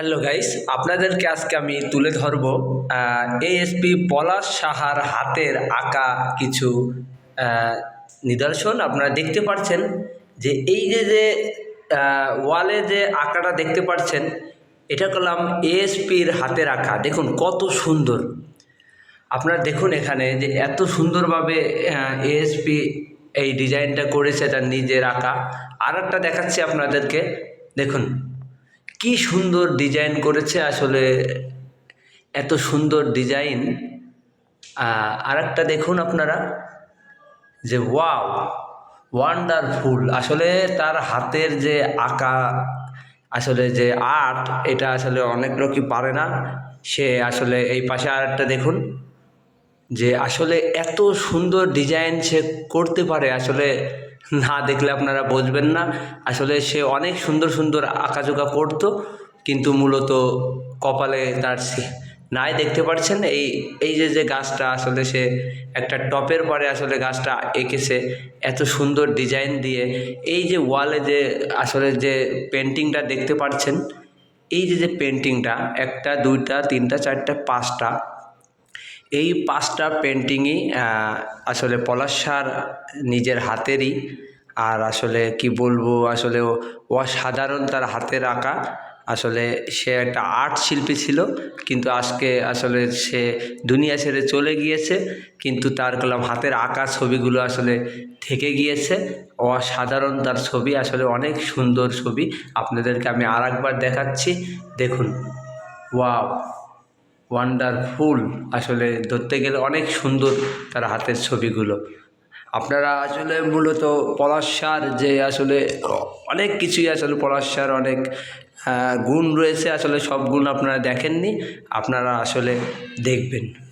Hello guys আপনাদেরকে আজকে আমি তুলে ধরব এএসপি পলাশ সাহার হাতের আঁকা কিছু নিদর্শন। আপনারা দেখতে পাচ্ছেন যে এই যে যে ওয়ালে যে আঁকাটা দেখতে পাচ্ছেন এটা করলাম এএসপির হাতের আঁকা। দেখুন, কত সুন্দর। আপনারা দেখুন এখানে যে এত সুন্দরভাবে এএসপি এই ডিজাইনটা করেছে তার নিজের আঁকা। আর একটা দেখাচ্ছি আপনাদেরকে। দেখুন কি সুন্দর ডিজাইন করেছে আসলে, এত সুন্দর ডিজাইন আর একটা দেখুন আপনারা, যে ওয়াও ওয়ান্ডারফুল আসলে তার হাতের যে আঁকা, আসলে যে আর্ট এটা আসলে অনেক লোকই পারে না। সে আসলে এই পাশে আর একটা দেখুন, যে আসলে এত সুন্দর ডিজাইন সে করতে পারে। আসলে না দেখলে আপনারা বুঝবেন না। আসলে সে অনেক সুন্দর সুন্দর আঁকাঝোঁকা করতো, কিন্তু মূলত কপালে তার নাই দেখতে পাচ্ছেন এই এই যে যে গাছটা আসলে সে একটা টপের পরে আসলে গাছটা এঁকেছে, এত সুন্দর ডিজাইন দিয়ে। এই যে ওয়ালে যে আসলে যে পেন্টিংটা দেখতে পাচ্ছেন এই যে যে পেন্টিংটা একটা, দুইটা, তিনটা, চারটা, পাঁচটা এই পাঁচটা পেন্টিংই আসলে পলাশ সার নিজের হাতেরই। আর আসলে কি বলব, আসলে অসাধারণ তার হাতের আঁকা। আসলে সে একটা আর্ট শিল্পী ছিল, কিন্তু আজকে আসলে সে দুনিয়া ছেড়ে চলে গিয়েছে। কিন্তু তার কলম হাতের আঁকা ছবিগুলো আসলে থেকে গিয়েছে। অসাধারণ তার ছবি, আসলে অনেক সুন্দর ছবি। আপনাদেরকে আমি আর দেখাচ্ছি। দেখুন, ওয়াও! ওয়ান্ডারফুল আসলে ধরতে গেলে অনেক সুন্দর তার হাতের ছবিগুলো। আপনারা আসলে মূলত পলাশার যে আসলে অনেক কিছুই আসলে পলাশার অনেক গুণ রয়েছে। আসলে সব গুণ আপনারা দেখেননি, আপনারা আসলে দেখবেন।